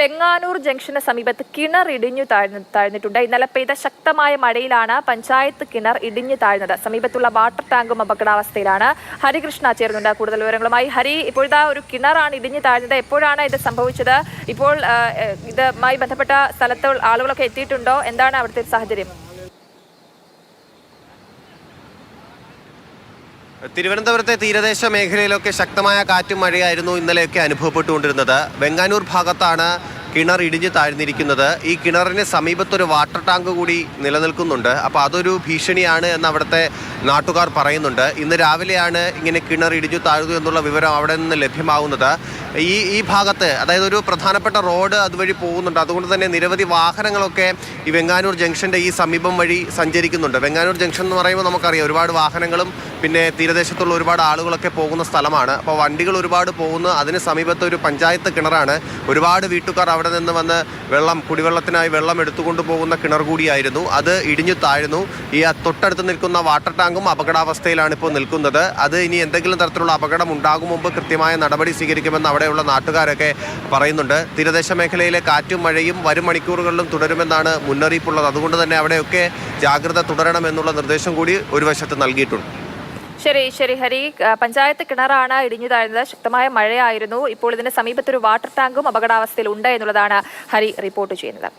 Venganoor junction സമീപത്ത് കിണർ ഇടിഞ്ഞു താഴ്ന്നു താഴ്ന്നിട്ടുണ്ട്. ഇന്നലെ പെയ്ത ശക്തമായ മഴയിലാണ് പഞ്ചായത്ത് കിണർ ഇടിഞ്ഞു താഴ്ന്നത്. സമീപത്തുള്ള വാട്ടർ ടാങ്കും അപകടാവസ്ഥയിലാണ്. ഹരികൃഷ്ണ ചേർന്നുണ്ട് കൂടുതൽ വിവരങ്ങളുമായി. ഹരി ഇപ്പോഴത്തെ ഒരു കിണറാണ് ഇടിഞ്ഞു താഴ്ന്നത്. എപ്പോഴാണ് ഇത് സംഭവിച്ചത്? ഇപ്പോൾ ഇതുമായി ബന്ധപ്പെട്ട സ്ഥലത്ത് ആളുകളൊക്കെ എത്തിയിട്ടുണ്ടോ? എന്താണ് അവിടുത്തെ സാഹചര്യം? തിരുവനന്തപുരത്തെ തീരദേശ മേഖലയിലൊക്കെ ശക്തമായ കാറ്റും മഴയായിരുന്നു ഇന്നലെയൊക്കെ അനുഭവപ്പെട്ടുകൊണ്ടിരുന്നത്. വെങ്ങാനൂർ ഭാഗത്താണ് കിണർ ഇടിഞ്ഞ് താഴ്ന്നിരിക്കുന്നത്. ഈ കിണറിന് സമീപത്തൊരു വാട്ടർ ടാങ്ക് കൂടി നിലനിൽക്കുന്നുണ്ട്. അപ്പോൾ അതൊരു ഭീഷണിയാണ് എന്ന് അവിടുത്തെ നാട്ടുകാർ പറയുന്നുണ്ട്. ഇന്ന് രാവിലെയാണ് ഇങ്ങനെ കിണർ ഇടിഞ്ഞു താഴ്ന്നു എന്നുള്ള വിവരം അവിടെ നിന്ന് ലഭ്യമാവുന്നത്. ഈ ഈ ഭാഗത്ത് അതായത് ഒരു പ്രധാനപ്പെട്ട റോഡ് അതുവഴി പോകുന്നുണ്ട്. അതുകൊണ്ട് തന്നെ നിരവധി വാഹനങ്ങളൊക്കെ ഈ വെങ്ങാനൂർ ജംഗ്ഷന്റെ ഈ സമീപം വഴി സഞ്ചരിക്കുന്നുണ്ട്. വെങ്ങാനൂർ ജംഗ്ഷൻ എന്ന് പറയുമ്പോൾ നമുക്കറിയാം ഒരുപാട് വാഹനങ്ങളും പിന്നെ തീരദേശത്തുള്ള ഒരുപാട് ആളുകളൊക്കെ പോകുന്ന സ്ഥലമാണ്. അപ്പോൾ വണ്ടികൾ ഒരുപാട് പോകുന്ന അതിന് സമീപത്തെ ഒരു പഞ്ചായത്ത് കിണറാണ്. ഒരുപാട് വീട്ടുകാർ അവിടെ നിന്ന് വന്ന് വെള്ളം കുടിവെള്ളത്തിനായി വെള്ളം എടുത്തുകൊണ്ട് പോകുന്ന കിണർ കൂടിയായിരുന്നു. അത് ഇടിഞ്ഞു താഴ്ന്നു. ഈ തൊട്ടടുത്ത് നിൽക്കുന്ന വാട്ടർ ടാങ്കും അപകടാവസ്ഥയിലാണ് ഇപ്പോൾ നിൽക്കുന്നത്. അത് ഇനി എന്തെങ്കിലും തരത്തിലുള്ള അപകടം ഉണ്ടാകും മുമ്പ് കൃത്യമായ നടപടി സ്വീകരിക്കുമെന്ന് അവിടെയുള്ള നാട്ടുകാരൊക്കെ പറയുന്നുണ്ട്. തീരദേശ മേഖലയിലെ കാറ്റും മഴയും വരും മണിക്കൂറുകളിലും തുടരുമെന്നാണ് മുന്നറിയിപ്പുള്ളത്. അതുകൊണ്ട് തന്നെ അവിടെയൊക്കെ ജാഗ്രത തുടരണമെന്നുള്ള നിർദ്ദേശം കൂടി ഒരു വശത്ത് നൽകിയിട്ടുണ്ട്. ശരി ശരി ഹരി. പഞ്ചായത്ത് കിണറാണ് ഇടിഞ്ഞു താഴ്ന്നത് ശക്തമായ മഴയായിരുന്നു. ഇപ്പോൾ ഇതിന് സമീപത്തൊരു വാട്ടർ ടാങ്കും അപകടാവസ്ഥയിൽ ഉണ്ട് എന്നുള്ളതാണ് ഹരി റിപ്പോർട്ട് ചെയ്യുന്നത്.